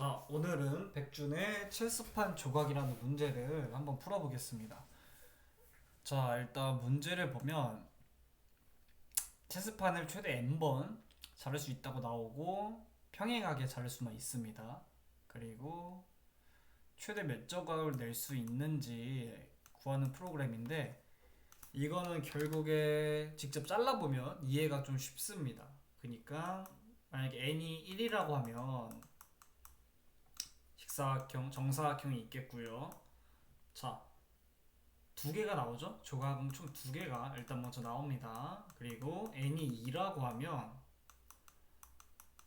자, 오늘은 백준의 체스판 조각이라는 문제를 한번 풀어보겠습니다. 자, 일단 문제를 보면 체스판을 최대 n번 자를 수 있다고 나오고 평행하게 자를 수만 있습니다. 그리고 최대 몇 조각을 낼 수 있는지 구하는 프로그램인데 이거는 결국에 직접 잘라보면 이해가 좀 쉽습니다. 그러니까 만약에 n이 1이라고 하면 직사각형, 정사각형이 있겠고요. 자, 두 개가 나오죠? 조각은 총 두 개가 일단 먼저 나옵니다. 그리고 n이 2라고 하면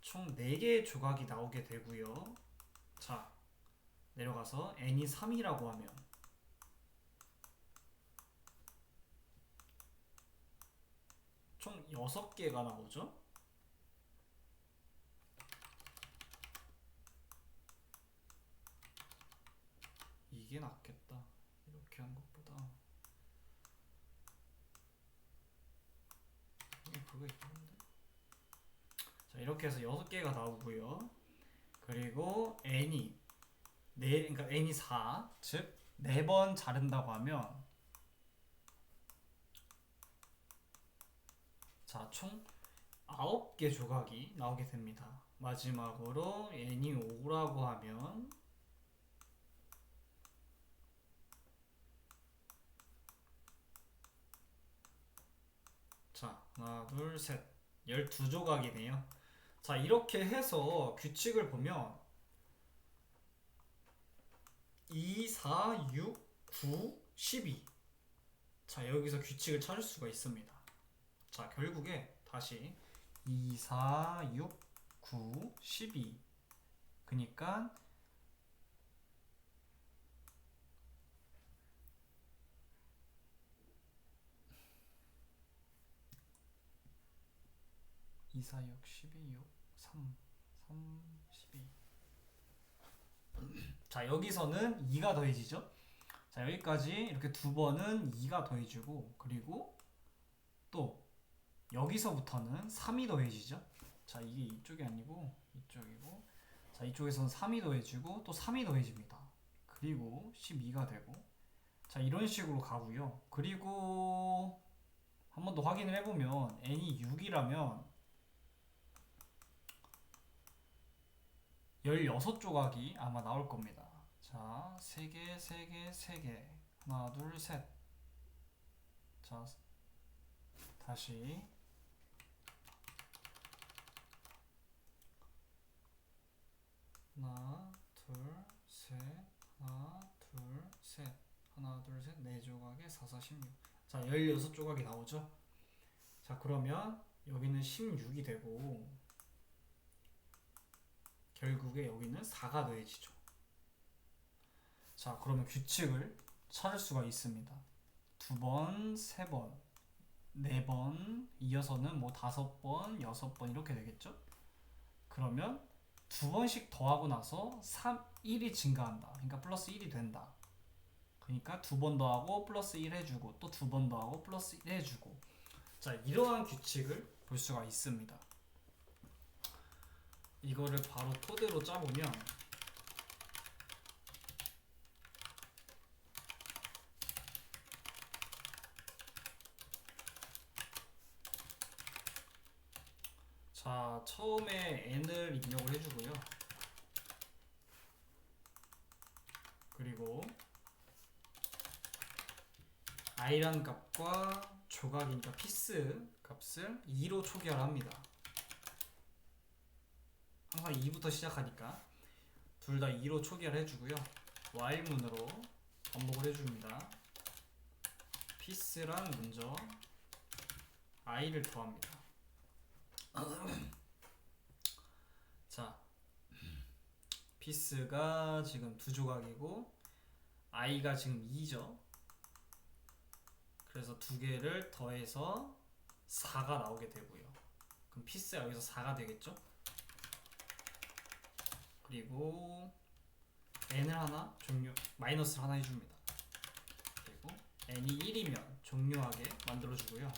총 4개의 조각이 나오게 되고요. 자, 내려가서 n이 3이라고 하면 총 6개가 나오죠? 이게 낫겠다. 이렇게 한 것보다. 그거 있던데. 자, 이렇게 해서 6개가 나오고요. 그리고 n이 네, 그러니까 n이 4, 즉 4번 자른다고 하면 자, 총 9개 조각이 나오게 됩니다. 마지막으로 n이 5라고 하면 자, 하나, 둘, 셋. 12조각이네요. 자, 이렇게 해서 규칙을 보면 2, 4, 6, 9, 12. 자, 여기서 규칙을 찾을 수가 있습니다. 자, 결국에 다시 2, 4, 6, 9, 12. 그니까 이, 사, 육, 12, 6, 3, 3, 12. 자, 여기서는 2가 더해지죠? 자, 여기까지 이렇게 두 번은 2가 더해지고, 그리고 또 여기서부터는 3이 더해지죠? 자, 이게 이쪽이 아니고 이쪽이고, 자, 이쪽에서는 3이 더해지고, 또 3이 더해집니다. 그리고 12가 되고, 자, 이런 식으로 가고요. 그리고 한 번 더 확인을 해보면 n이 6이라면 16조각이 아마 나올 겁니다. 자, 3개, 3개, 3개. 하나, 둘, 셋. 자, 다시. 하나, 둘, 셋. 하나, 둘, 셋. 하나, 둘, 셋. 4조각에 4, 4, 16. 자, 16조각이 나오죠? 자, 그러면 여기는 16이 되고, 결국에 여기는 4가 더해지죠. 자, 그러면 규칙을 찾을 수가 있습니다. 두 번, 세 번, 네 번, 이어서는 뭐 다섯 번, 여섯 번 이렇게 되겠죠? 그러면 두 번씩 더하고 나서 3, 1이 증가한다. 그러니까 플러스 1이 된다. 그러니까 두 번 더하고 플러스 1 해주고 또 두 번 더하고 플러스 1 해주고 자 이러한 규칙을 볼 수가 있습니다. 이거를 바로 토대로 짜보면 자 처음에 n을 입력을 해주고요. 그리고 i란 값과 조각이니까 피스 값을 2로 초기화합니다 항상 2부터 시작하니까 둘 다 2로 초기화를 해주고요. while문으로 반복을 해줍니다. 피스랑 먼저 i를 더합니다. 자, 피스가 지금 두 조각이고 i가 지금 2죠. 그래서 두 개를 더해서 4가 나오게 되고요. 그럼 피스가 여기서 4가 되겠죠? 그리고 n을 하나 종료 마이너스를 하나 해줍니다. 그리고 n이 1이면 종료하게 만들어주고요.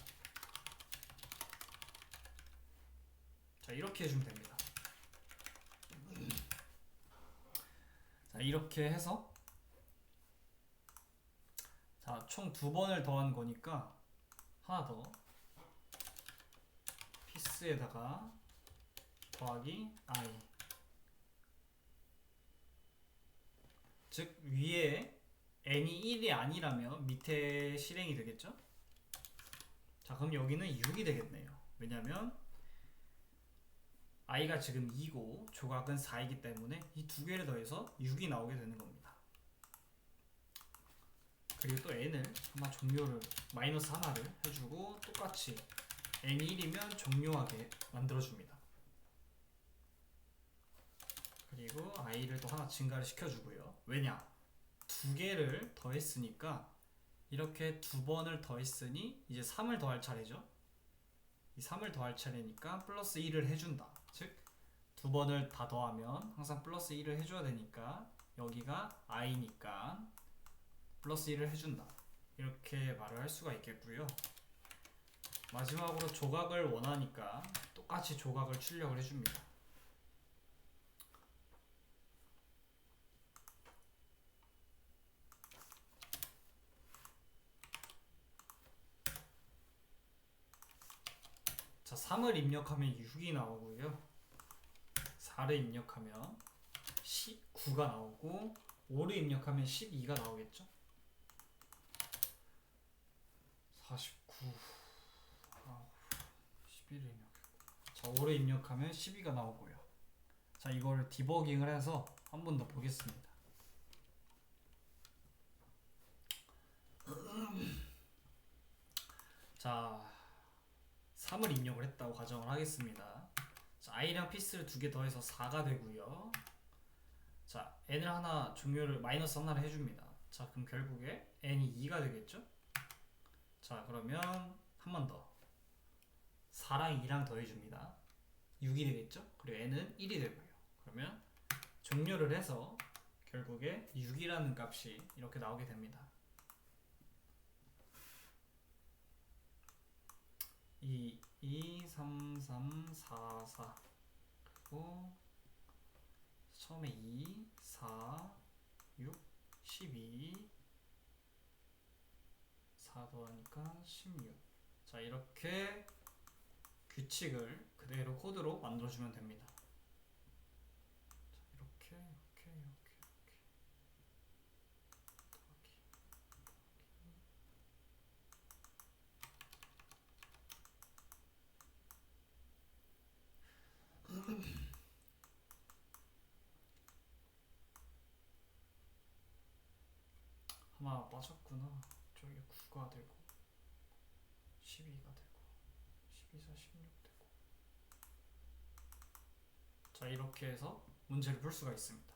자 이렇게 해주면 됩니다. 이렇게 해서 자, 총 두 번을 더한 거니까 하나 더 피스에다가 더하기 i 즉 위에 n이 1이 아니라면 밑에 실행이 되겠죠? 자 그럼 여기는 6이 되겠네요. 왜냐면 i가 지금 2고 조각은 4이기 때문에 이 두 개를 더해서 6이 나오게 되는 겁니다. 그리고 또 n을 아마 종료를 마이너스 하나를 해주고 똑같이 n이 1이면 종료하게 만들어줍니다 그리고 i를 또 하나 증가를 시켜주고요. 왜냐? 두 개를 더했으니까 이렇게 두 번을 더했으니 이제 3을 더할 차례죠. 이 3을 더할 차례니까 플러스 1을 해준다. 즉 두 번을 다 더하면 항상 플러스 1을 해줘야 되니까 여기가 i니까 플러스 1을 해준다. 이렇게 말을 할 수가 있겠고요. 마지막으로 조각을 원하니까 똑같이 조각을 출력을 해줍니다 자 3을 입력하면 6이 나오고요. 4를 입력하면 19가 나오고 5를 입력하면 12가 나오겠죠? 49 아, 11을 입력했고. 자 5를 입력하면 12가 나오고요. 자 이거를 디버깅을 해서 한 번 더 보겠습니다 자 3을 입력을 했다고 가정을 하겠습니다. 자 i랑 피스를 두 개 더해서 4가 되고요. 자 n을 하나 종료를 마이너스 하나를 해줍니다. 자 그럼 결국에 n이 2가 되겠죠? 자 그러면 한 번 더. 4랑 2랑 더해줍니다. 6이 되겠죠? 그리고 n은 1이 되고요. 그러면 종료를 해서 결국에 6이라는 값이 이렇게 나오게 됩니다. 2, 2, 3, 3, 4, 4 그리고 처음에 2, 4, 6, 12 4 더하니까 16. 자, 이렇게 규칙을 그대로 코드로 만들어주면 됩니다. 자, 이렇게, 이렇게. 더하기, 하나 빠졌구나. 저기 9가 되고 12가 되고 12, 4, 16 되고 자 이렇게 해서 문제를 풀 수가 있습니다.